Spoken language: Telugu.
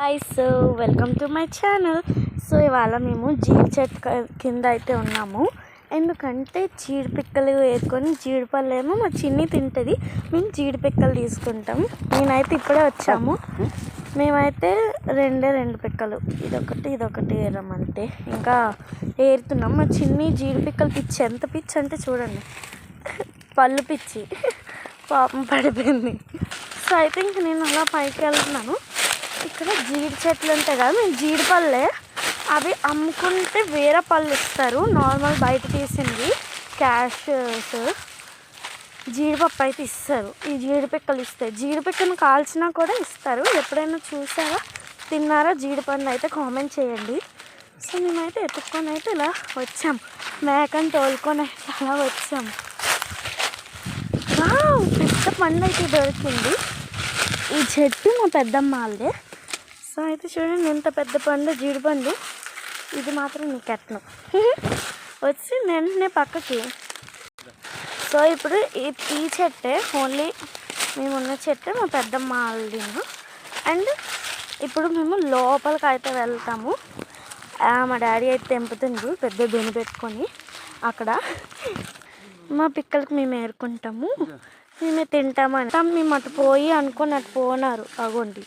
Hi so welcome to my channel so ఇవాళ మేము జీడి చెట్టు కింద అయితే ఉన్నాము. ఎందుకంటే జీడి పిక్కలు వేసుకొని జీడిపళ్ళు ఏమో మా చిన్ని తింటుంది. మేము జీడి పిక్కలు తీసుకుంటాం. నేనైతే ఇప్పుడే వచ్చాము. మేమైతే రెండే రెండు పిక్కలు. ఇదొకటి ఇదొకటి ఏరమంటే ఇంకా ఏరుతున్నాం. మా చిన్ని జీడి పిక్కలు పిచ్చి. ఎంత పిచ్చి అంటే చూడండి. పళ్ళు పిచ్చి. పాపం పడిపోయింది. సో అయితే ఇంక నేను అలా పైకి వెళ్తున్నాను. ఇక్కడ జీడి చెట్లు ఉంటాయి కదా మేము జీడి పళ్ళే అవి అమ్ముకుంటే వేరే పళ్ళు ఇస్తారు. నార్మల్ బయట తీసింది క్యాష్ జీడిపప్పు అయితే ఇస్తారు. ఈ జీడిపిక్కలు ఇస్తాయి. జీడిపిక్కను కాల్చినా కూడా ఇస్తారు. ఎప్పుడైనా చూసారా? తిన్నారా? జీడిపండు అయితే కామెంట్ చేయండి. సో మేమైతే ఎత్తుక్కొని అయితే ఇలా వచ్చాం. మేకని తోలుకొని అయితే అలా వచ్చాం. పెద్ద పండు అయితే దొరికింది. ఈ చెట్టు మా పెద్దమ్మ వాళ్ళదే సో అయితే చూడండి ఎంత పెద్ద పండు జీడిపండు. ఇది మాత్రం నీకు ఎట్టను వచ్చి వెంటనే పక్కకి. సో ఇప్పుడు ఈ ఈ చెట్టే ఓన్లీ మేమున్న చెట్టే మా పెద్దమ్మ వాళ్ళది అండ్ ఇప్పుడు మేము లోపలికి అయితే వెళ్తాము మా డాడీ అయితే తెంపుతుండ్రు పెద్ద దుని పెట్టుకొని అక్కడ. మా పిక్కలకి మేము ఏరుకుంటాము. మేమే తింటాము అంటాం మేము అటు పోయి అనుకొని అటు పోనారు. అగోండి.